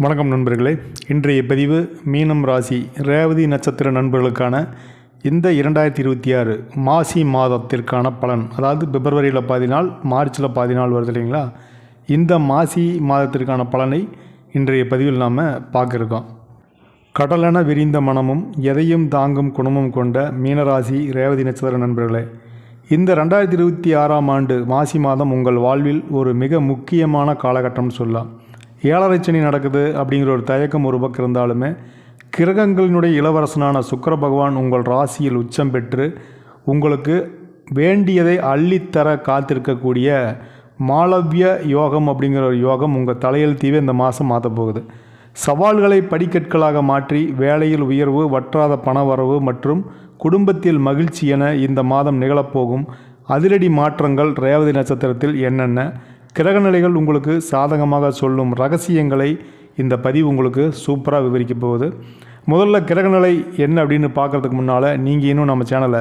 வணக்கம் நண்பர்களே. இன்றைய பதிவு மீனம் ராசி ரேவதி நட்சத்திர நண்பர்களுக்கான இந்த இரண்டாயிரத்தி இருபத்தி ஆறு மாசி மாதத்திற்கான பலன். அதாவது பிப்ரவரியில் பாதி நாள் மார்ச்சில் பாதி நாள் வருது இல்லைங்களா? இந்த மாசி மாதத்திற்கான பலனை இன்றைய பதிவில் நாம் பார்க்கிருக்கோம் கடலென விரிந்த மனமும் எதையும் தாங்கும் குணமும் கொண்ட மீனராசி ரேவதி நட்சத்திர நண்பர்களே. இந்த ரெண்டாயிரத்தி இருபத்தி ஆறாம் ஆண்டு மாசி மாதம் உங்கள் வாழ்வில் ஒரு மிக முக்கியமான காலகட்டம்னு சொல்லலாம். ஏழரை சனி நடக்குது அப்படிங்கிற ஒரு தயக்கம் ஒரு பக்கம் இருந்தாலுமே கிரகங்களினுடைய இளவரசனான சுக்கர பகவான் உங்கள் ராசியில் உச்சம் பெற்று உங்களுக்கு வேண்டியதை அள்ளித்தர காத்திருக்கக்கூடிய மாளவிய யோகம் அப்படிங்கிற ஒரு யோகம் உங்கள் தலையெழுத்தீவே இந்த மாதம் மாற்ற போகுது. சவால்களை படிக்கற்களாக மாற்றி வேலையில் உயர்வு வற்றாத பணவரவு மற்றும் குடும்பத்தில் மகிழ்ச்சி என இந்த மாதம் நிகழப்போகும் அதிரடி மாற்றங்கள் ரேவதி நட்சத்திரத்தில் என்னென்ன? கிரகநிலைகள் உங்களுக்கு சாதகமாக சொல்லும் ரகசியங்களை இந்த பதிவு உங்களுக்கு சூப்பராக விவரிக்க போகுது. முதல்ல கிரகநிலை என்ன அப்படின்னு பார்க்குறதுக்கு முன்னால் நீங்கள் இன்னும் நம்ம சேனலை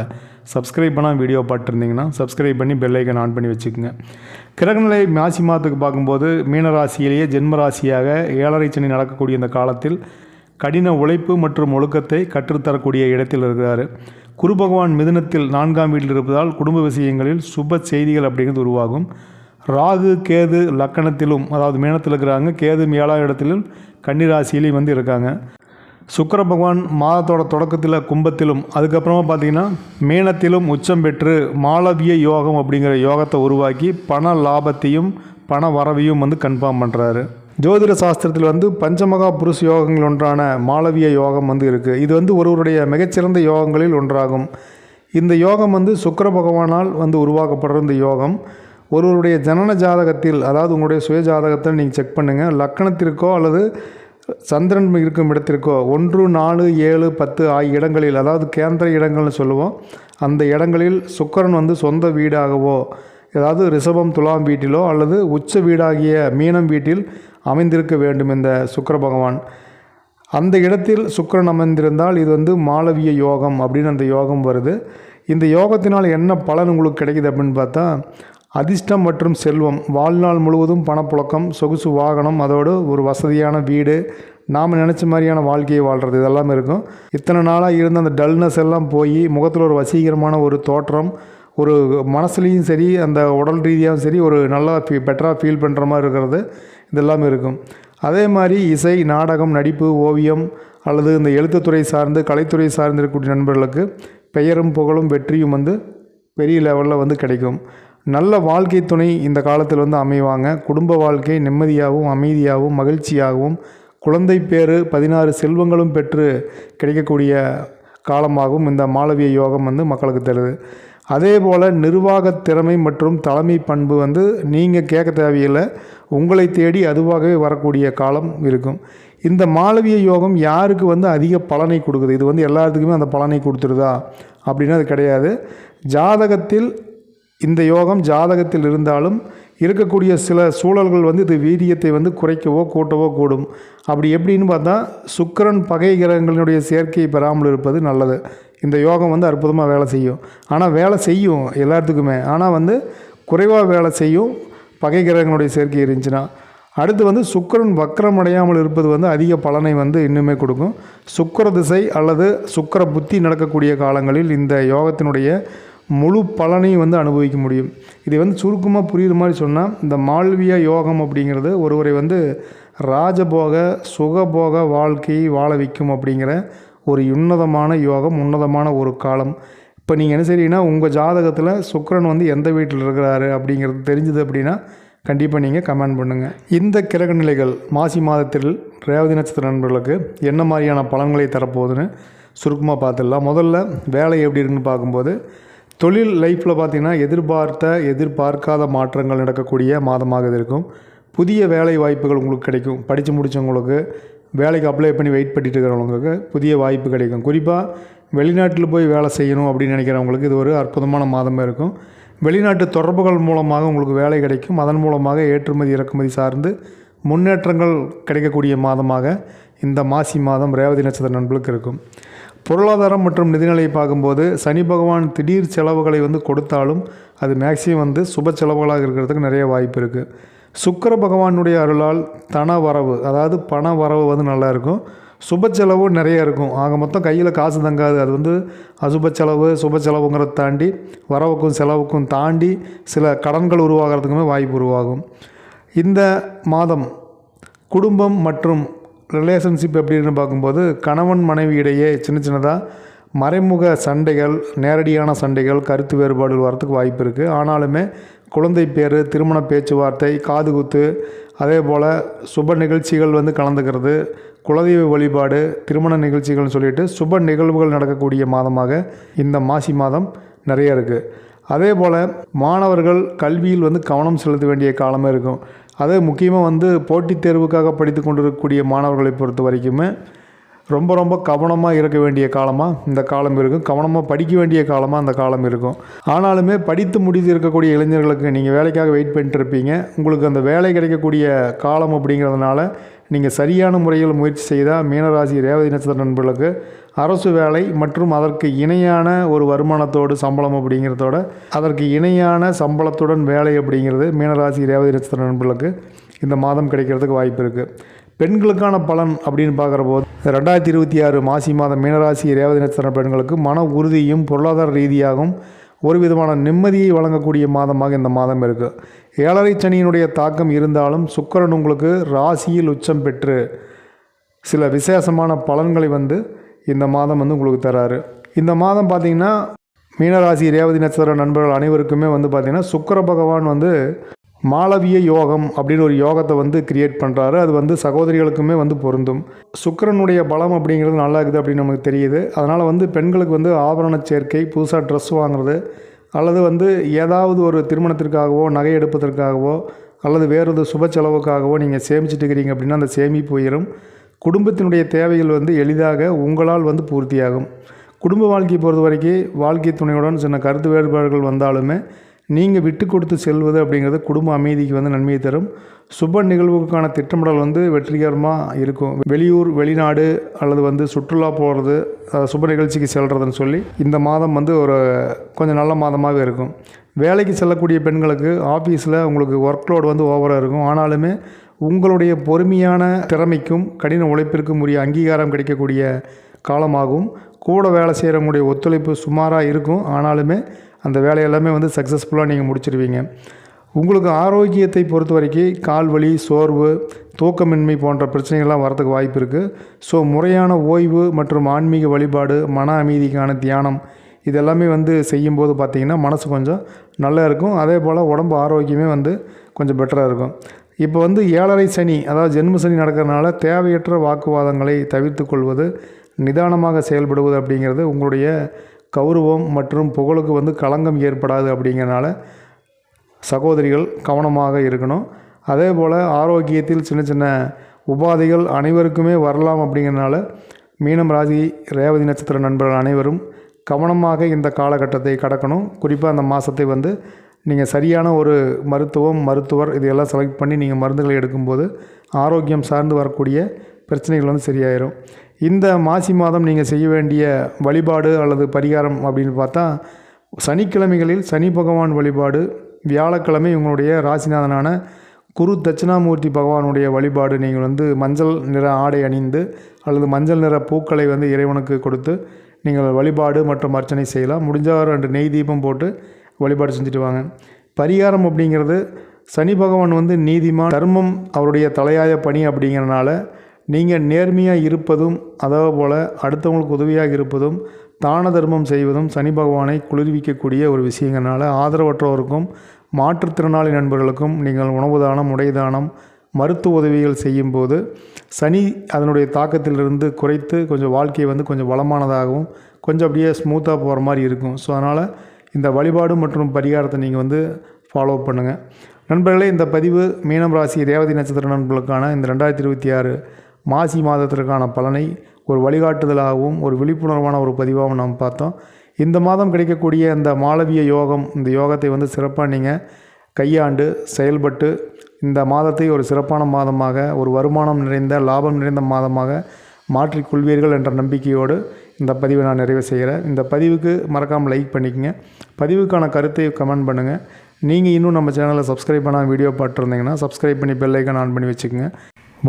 சப்ஸ்கிரைப் பண்ணால் வீடியோ பார்த்துருந்தீங்கன்னா சப்ஸ்கிரைப் பண்ணி பெல்லைக்கன் ஆன் பண்ணி வச்சுக்கோங்க. கிரகநிலை மாசி மாதத்துக்கு பார்க்கும்போது மீனராசியிலேயே ஜென்மராசியாக ஏழரை சனி நடக்கக்கூடிய இந்த காலத்தில் கடின உழைப்பு மற்றும் ஒழுக்கத்தை கற்றுத்தரக்கூடிய இடத்தில் இருக்கிறார். குரு பகவான் மிதுனத்தில் நான்காம் வீட்டில் இருப்பதால் குடும்ப விஷயங்களில் சுப செய்திகள் அப்படிங்கிறது உருவாகும். ராகு கேது லக்கணத்திலும் அதாவது மீனத்தில் இருக்கிறாங்க கேது ஏழாம் இடத்திலும் கன்னிராசியிலையும் வந்து இருக்காங்க. சுக்கர பகவான் மாதத்தோட தொடக்கத்தில் கும்பத்திலும் அதுக்கப்புறமா பார்த்தீங்கன்னா மீனத்திலும் உச்சம் பெற்று மாளவிய யோகம் அப்படிங்கிற யோகத்தை உருவாக்கி பண லாபத்தையும் பண வரவையும் வந்து கன்ஃபார்ம் பண்ணுறாரு ஜோதிட சாஸ்திரத்தில் வந்து பஞ்சமகா புருஷ யோகங்கள் ஒன்றான மாளவிய யோகம் வந்து இருக்குது இது வந்து ஒருவருடைய மிகச்சிறந்த யோகங்களில் ஒன்றாகும். இந்த யோகம் வந்து சுக்கர பகவானால் வந்து உருவாக்கப்படுற இந்த யோகம். ஒருவருடைய ஜனன ஜாதகத்தில் அதாவது உங்களுடைய சுய ஜாதகத்தை நீங்கள் செக் பண்ணுங்கள் லக்கணத்திற்கோ அல்லது சந்திரன் இருக்கும் இடத்திற்கோ ஒன்று நாலு ஏழு பத்து ஆகிய இடங்களில் அதாவது கேந்திர இடங்கள்னு சொல்லுவோம் அந்த இடங்களில் சுக்கரன் வந்து சொந்த வீடாகவோ ஏதாவது ரிஷபம் துலாம் வீட்டிலோ அல்லது உச்ச வீடாகிய மீனம் வீட்டில் அமைந்திருக்க வேண்டும் இந்த சுக்கர பகவான். அந்த இடத்தில் சுக்கரன் அமைந்திருந்தால் இது வந்து மாளவிய யோகம் அப்படின்னு அந்த யோகம் வருது. இந்த யோகத்தினால் என்ன பலன் உங்களுக்கு கிடைக்குது அப்படின்னு பார்த்தா அதிர்ஷ்டம் மற்றும் செல்வம். வாழ்நாள் முழுவதும் பணப்புழக்கம் சொகுசு வாகனம் அதோடு ஒரு வசதியான வீடு. நாம் நினச்ச மாதிரியான வாழ்க்கையை வாழ்கிறது இதெல்லாம் இருக்கும். இத்தனை நாளாக இருந்த அந்த டல்னஸ் எல்லாம் போய் முகத்தில் ஒரு வசீகரமான ஒரு தோற்றம் ஒரு மனசுலேயும் சரி அந்த உடல் ரீதியாகவும் சரி ஒரு நல்லா ஃபீ பெட்டராக ஃபீல் பண்ணுற மாதிரி இருக்கிறது. இதெல்லாம் இருக்கும். அதே மாதிரி இசை நாடகம் நடிப்பு ஓவியம் அல்லது இந்த எழுத்துத்துறை சார்ந்து கலைத்துறை சார்ந்து இருக்கக்கூடிய நண்பர்களுக்கு பெயரும் புகழும் வெற்றியும் வந்து பெரிய லெவலில் வந்து கிடைக்கும். நல்ல வாழ்க்கை துணை இந்த காலத்தில் வந்து அமைவாங்க. குடும்ப வாழ்க்கை நிம்மதியாகவும் அமைதியாகவும் மகிழ்ச்சியாகவும் குழந்தை பேறு பதினாறு செல்வங்களும் பெற்று கிடைக்கக்கூடிய காலமாகவும் இந்த மாளவிய யோகம் வந்து மக்களுக்கு தருது. அதே போல் நிர்வாக திறமை மற்றும் தலைமை பண்பு வந்து நீங்கள் கேட்க தேவையில்லை உங்களை தேடி அதுவாகவே வரக்கூடிய காலம் இருக்கும். இந்த மாளவிய யோகம் யாருக்கு வந்து அதிக பலனை கொடுக்குது? இது வந்து எல்லாத்துக்குமே அந்த பலனை கொடுத்துருதா? அப்படின்னா அது கிடையாது. ஜாதகத்தில் இந்த யோகம் ஜாதகத்தில் இருந்தாலும் இருக்கக்கூடிய சில சூழல்கள் வந்து இது வீரியத்தை வந்து குறைக்கவோ கூட்டவோ கூடும். அப்படி எப்படின்னு பார்த்தா சுக்கிரன் பகை கிரகங்களினுடைய சேர்க்கையை பெறாமல் இருப்பது நல்லது. இந்த யோகம் வந்து அற்புதமாக வேலை செய்யும். ஆனால் வேலை செய்யும் எல்லாத்துக்குமே. ஆனால் வந்து குறைவாக வேலை செய்யும் பகை கிரகங்களுடைய சேர்க்கை இருந்துச்சுன்னா அடுத்து வந்து சுக்கிரன் வக்கரம் அடையாமல் இருப்பது வந்து அதிக பலனை வந்து இன்னுமே கொடுக்கும். சுக்கிர திசை அல்லது சுக்கிர புத்தி நடக்கக்கூடிய காலங்களில் இந்த யோகத்தினுடைய முழு பலனையும் வந்து அனுபவிக்க முடியும். இதை வந்து சுருக்கமாக புரியுற மாதிரி சொன்னால் இந்த மால்வியா யோகம் அப்படிங்கிறது ஒருவரை வந்து ராஜபோக சுகபோக வாழ்க்கையை வாழ வைக்கும் அப்படிங்கிற ஒரு உன்னதமான யோகம் உன்னதமான ஒரு காலம். இப்போ நீங்கள் என்ன செய்றீங்கன்னா உங்கள் ஜாதகத்தில் சுக்கிரன் வந்து எந்த வீட்டில் இருக்கிறாரு அப்படிங்கிறது தெரிஞ்சுது அப்படின்னா கண்டிப்பாக நீங்கள் கமெண்ட் பண்ணுங்கள் இந்த கிரக நிலைகள் மாசி மாதத்தில் ரேவதி நட்சத்திர நண்பர்களுக்கு என்ன மாதிரியான பலன்களை தரப்போகுதுன்னு சுருக்கமாக பார்த்துடலாம். முதல்ல வேலை எப்படி இருக்குன்னு பார்க்கும்போது தொழில் லைஃப்பில் பார்த்திங்கன்னா எதிர்பார்த்த எதிர்பார்க்காத மாற்றங்கள் நடக்கக்கூடிய மாதமாக இது இருக்கும். புதிய வேலை வாய்ப்புகள் உங்களுக்கு கிடைக்கும். படித்து முடித்தவங்களுக்கு வேலைக்கு அப்ளை பண்ணி வெயிட் பண்ணிட்டு இருக்கிறவங்களுக்கு புதிய வாய்ப்பு கிடைக்கும். குறிப்பாக வெளிநாட்டில் போய் வேலை செய்யணும் அப்படின்னு நினைக்கிறவங்களுக்கு இது ஒரு அற்புதமான மாதமாக இருக்கும். வெளிநாட்டு தொடர்புகள் மூலமாக உங்களுக்கு வேலை கிடைக்கும். அதன் மூலமாக ஏற்றுமதி இறக்குமதி சார்ந்து முன்னேற்றங்கள் கிடைக்கக்கூடிய மாதமாக இந்த மாசி மாதம் ரேவதி நட்சத்திர நண்பர்களுக்கு இருக்கும். பொருளாதாரம் மற்றும் நிதிநிலையை பார்க்கும்போது சனி பகவான் திடீர் செலவுகளை வந்து கொடுத்தாலும் அது மேக்சிமம் வந்து சுப செலவுகளாக இருக்கிறதுக்கு நிறைய வாய்ப்பு இருக்குது சுக்கர பகவானுடைய அருளால் தன வரவு அதாவது பண வரவு வந்து நல்லாயிருக்கும் சுப செலவு நிறைய இருக்கும். ஆக மொத்தம் கையில் காசு தங்காது. அது வந்து அசுப செலவு சுப செலவுங்கிறத தாண்டி வரவுக்கும் செலவுக்கும் தாண்டி சில கடன்கள் உருவாகிறதுக்குமே வாய்ப்பு உருவாகும். இந்த மாதம் குடும்பம் மற்றும் ரிலேஷன்ஷிப் எப்படின்னு பார்க்கும்போது கணவன் மனைவி இடையே சின்ன சின்னதாக மறைமுக சண்டைகள் நேரடியான சண்டைகள் கருத்து வேறுபாடுகள் வரத்துக்கு வாய்ப்பு இருக்குது ஆனாலுமே குழந்தை பேர் திருமண பேச்சுவார்த்தை காதுகுத்து அதே போல் சுப நிகழ்ச்சிகள் வந்து கலந்துக்கிறது குலதெய்வ வழிபாடு திருமண நிகழ்ச்சிகள்னு சொல்லிட்டு சுப நிகழ்வுகள் நடக்கக்கூடிய மாதமாக இந்த மாசி மாதம் நிறைய இருக்குது அதே போல் மாணவர்கள் கல்வியில் வந்து கவனம் செலுத்த வேண்டிய காலமே இருக்கும். அதே முக்கியமாக வந்து போட்டித் தேர்வுக்காக படித்து கொண்டிருக்கக்கூடிய மாணவர்களை பொறுத்த வரைக்குமே ரொம்ப ரொம்ப கவனமாக இருக்க வேண்டிய காலமாக இந்த காலம் இருக்கும். கவனமாக படிக்க வேண்டிய காலமாக அந்த காலம் இருக்கும். ஆனாலுமே படித்து முடித்து இருக்கக்கூடிய இளைஞர்களுக்கு நீங்கள் வேலைக்காக வெயிட் பண்ணிட்டு இருப்பீங்க. உங்களுக்கு அந்த வேலை கிடைக்கக்கூடிய காலம் அப்படிங்கிறதுனால நீங்கள் சரியான முறையில் முயற்சி செய்தால் மீனராசி ரேவதி நட்சத்திர நண்பர்களுக்கு அரசு வேலை மற்றும் அதற்கு இணையான ஒரு வருமானத்தோடு சம்பளம் அப்படிங்கிறதோட அதற்கு இணையான சம்பளத்துடன் வேலை அப்படிங்கிறது மீனராசி ரேவதி நட்சத்திர நண்பர்களுக்கு இந்த மாதம் கிடைக்கிறதுக்கு வாய்ப்பு இருக்குது பெண்களுக்கான பலன் அப்படின்னு பார்க்குற போது ரெண்டாயிரத்தி இருபத்தி ஆறு மாசி மாதம் மீனராசி ரேவதி நட்சத்திர பெண்களுக்கு மன உறுதியும் பொருளாதார ரீதியாகவும் ஒரு விதமான நிம்மதியை வழங்கக்கூடிய மாதமாக இந்த மாதம் இருக்குது ஏழரை சனியினுடைய தாக்கம் இருந்தாலும் சுக்கரன் உங்களுக்கு ராசியில் உச்சம் பெற்று சில விசேஷமான பலன்களை வந்து இந்த மாதம் வந்து உங்களுக்கு தராரு. இந்த மாதம் பார்த்திங்கன்னா மீனராசி ரேவதி நட்சத்திர நண்பர்கள் அனைவருக்குமே வந்து பார்த்திங்கன்னா சுக்கர பகவான் வந்து மாளவிய யோகம் அப்படின்னு ஒரு யோகத்தை வந்து கிரியேட் பண்ணுறாரு அது வந்து சகோதரிகளுக்குமே வந்து பொருந்தும். சுக்கிரனுடைய பலம் அப்படிங்கிறது நல்லா இருக்குது அப்படின்னு நமக்கு தெரியுது. அதனால் வந்து பெண்களுக்கு வந்து ஆபரண சேர்க்கை புதுசாக ட்ரெஸ் வாங்குறது அல்லது வந்து ஏதாவது ஒரு திருமணத்திற்காகவோ நகை எடுப்பதற்காகவோ அல்லது வேறு ஒரு சுப செலவுக்காகவோ நீங்கள் சேமிச்சிட்டு இருக்கிறீங்க அப்படின்னா அந்த சேமிப்பு உயரும். குடும்பத்தினுடைய தேவைகள் வந்து எளிதாக உங்களால் வந்து பூர்த்தியாகும். குடும்ப வாழ்க்கையை பொறுத்த வரைக்கும் வாழ்க்கை துணையுடன் சின்ன கருத்து வேறுபாடுகள் வந்தாலுமே நீங்கள் விட்டு கொடுத்து செல்வது அப்படிங்கிறது குடும்ப அமைதிக்கு வந்து நன்மையை தரும். சுப நிகழ்வுக்கான திட்டமிடல் வந்து வெற்றிகரமாக இருக்கும். வெளியூர் வெளிநாடு அல்லது வந்து சுற்றுலா போகிறது சுப நிகழ்ச்சிக்கு செல்கிறதுன்னு சொல்லி இந்த மாதம் வந்து ஒரு கொஞ்சம் நல்ல மாதமாகவே இருக்கும். வேலைக்கு செல்லக்கூடிய பெண்களுக்கு ஆஃபீஸில் உங்களுக்கு ஒர்க் லோடு வந்து ஓவராக இருக்கும். ஆனாலுமே உங்களுடைய பொறுமையான திறமைக்கும் கடின உழைப்பிற்கும் உரிய அங்கீகாரம் கிடைக்கக்கூடிய காலமாகவும் கூட வேலை செய்கிறவங்களுடைய ஒத்துழைப்பு சுமாராக இருக்கும். ஆனாலுமே அந்த வேலையெல்லாமே வந்து சக்ஸஸ்ஃபுல்லாக நீங்கள் முடிச்சிடுவீங்க உங்களுக்கு ஆரோக்கியத்தை பொறுத்த வரைக்கும் கால் வலி சோர்வு தூக்கமின்மை போன்ற பிரச்சனைகள்லாம் வரதுக்கு வாய்ப்பு இருக்குது ஸோ முறையான ஓய்வு மற்றும் ஆன்மீக வழிபாடு மன அமைதிக்கான தியானம் இதெல்லாமே வந்து செய்யும்போது பார்த்திங்கன்னா மனசு கொஞ்சம் நல்லா இருக்கும். அதே போல் உடம்பு ஆரோக்கியமே வந்து கொஞ்சம் பெட்டராக இருக்கும். இப்போ வந்து ஏழரை சனி அதாவது ஜென்ம சனி நடக்கிறதுனால தேவையற்ற வாக்குவாதங்களை தவிர்த்து கொள்வது நிதானமாக செயல்படுவது அப்படிங்கிறது உங்களுடைய கௌரவம் மற்றும் புகழுக்கு வந்து களங்கம் ஏற்படாது அப்படிங்கிறனால சகோதரிகள் கவனமாக இருக்கணும். அதே போல் ஆரோக்கியத்தில் சின்ன சின்ன உபாதைகள் அனைவருக்குமே வரலாம் அப்படிங்கிறனால மீனம் ராசி ரேவதி நட்சத்திர நண்பர்கள் அனைவரும் கவனமாக இந்த காலகட்டத்தை கடக்கணும். குறிப்பாக அந்த மாதத்தை வந்து நீங்கள் சரியான ஒரு மருத்துவம் மருத்துவர் இதையெல்லாம் செலக்ட் பண்ணி நீங்கள் மருந்துகளை எடுக்கும்போது ஆரோக்கியம் சார்ந்து வரக்கூடிய பிரச்சனைகள் வந்து சரியாயிரும். இந்த மாசி மாதம் நீங்கள் செய்ய வேண்டிய வழிபாடு அல்லது பரிகாரம் அப்படின்னு பார்த்தா சனிக்கிழமைகளில் சனி பகவான் வழிபாடு வியாழக்கிழமை உங்களுடைய ராசிநாதனான குரு தட்சிணாமூர்த்தி பகவானுடைய வழிபாடு நீங்கள் வந்து மஞ்சள் நிற ஆடை அணிந்து அல்லது மஞ்சள் நிற பூக்களை வந்து இறைவனுக்கு கொடுத்து நீங்கள் வழிபாடு மற்றும் அர்ச்சனை செய்யலாம். முடிஞ்சால் ரெண்டு நெய் தீபம் போட்டு வழிபாடு செஞ்சுட்டு வாங்க. பரிகாரம் அப்படிங்கிறது சனி பகவான் வந்து நீதிமான் தர்மம் அவருடைய தலையாய பணி அப்படிங்கிறனால நீங்கள் நேர்மையாக இருப்பதும் அதே போல் அடுத்தவங்களுக்கு உதவியாக இருப்பதும் தான தர்மம் செய்வதும் சனி பகவானை குளிர்விக்கக்கூடிய ஒரு விஷயங்கள்னால ஆதரவற்றோருக்கும் மாற்றுத்திறனாளி நண்பர்களுக்கும் நீங்கள் உணவு தானம் உடை தானம் மருத்துவ உதவிகள் செய்யும்போது சனி அதனுடைய தாக்கத்திலிருந்து குறைத்து கொஞ்சம் வாழ்க்கையை வந்து கொஞ்சம் வளமானதாகவும் கொஞ்சம் அப்படியே ஸ்மூத்தாக போகிற மாதிரி இருக்கும். ஸோ அதனால் இந்த வழிபாடு மற்றும் பரிகாரத்தை நீங்கள் வந்து ஃபாலோ பண்ணுங்கள் நண்பர்களே இந்த பதிவு மீனம் ராசி ரேவதி நட்சத்திர நண்பர்களுக்கான இந்த ரெண்டாயிரத்தி இருபத்தி ஆறு மாசி மாதத்திற்கான பலனை ஒரு வழிகாட்டுதலாகவும் ஒரு விழிப்புணர்வான ஒரு பதிவாகவும் நாம் பார்த்தோம். இந்த மாதம் கிடைக்கக்கூடிய இந்த மாளவிய யோகம் இந்த யோகத்தை வந்து சிறப்பாக நீங்கள் கையாண்டு செயல்பட்டு இந்த மாதத்தை ஒரு சிறப்பான மாதமாக ஒரு வருமானம் நிறைந்த லாபம் நிறைந்த மாதமாக மாற்றிக்கொள்வீர்கள் என்ற நம்பிக்கையோடு இந்த பதிவை நான் நிறைவு செய்கிறேன். இந்த பதிவுக்கு மறக்காமல் லைக் பண்ணிக்கோங்க. பதிவுக்கான கருத்தை கமெண்ட் பண்ணுங்கள் நீங்கள் இன்னும் நம்ம சேனலை சப்ஸ்கிரைப் பண்ணால் வீடியோ பார்த்துருந்தீங்கன்னா சப்ஸ்கிரைப் பண்ணி பெல்லைக்கன் ஆன் பண்ணி வச்சுக்கோங்க.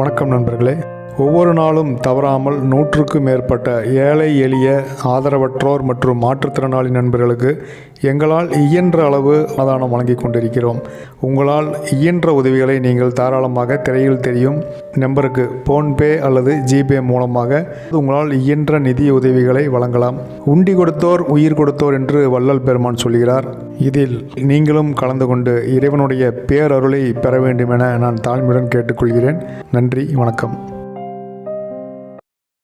வணக்கம் நண்பர்களே. ஒவ்வொரு நாளும் தவறாமல் நூற்றுக்கும் மேற்பட்ட ஏழை எளிய ஆதரவற்றோர் மற்றும் மாற்றுத்திறனாளி நண்பர்களுக்கு எங்களால் இயன்ற அளவு அன்னதானம் வழங்கி கொண்டிருக்கிறோம். உங்களால் இயன்ற உதவிகளை நீங்கள் தாராளமாக திரையில் தெரியும். நம்பருக்கு ஃபோன்பே அல்லது ஜிபே மூலமாக உங்களால் இயன்ற நிதி உதவிகளை வழங்கலாம். உண்டி கொடுத்தோர் உயிர் கொடுத்தோர் என்று வள்ளல் பெருமான் சொல்கிறார். இதில் நீங்களும் கலந்து கொண்டு இறைவனுடைய பேரருளை பெற வேண்டும் என நான் தாழ்மையுடன் கேட்டுக்கொள்கிறேன். நன்றி வணக்கம்.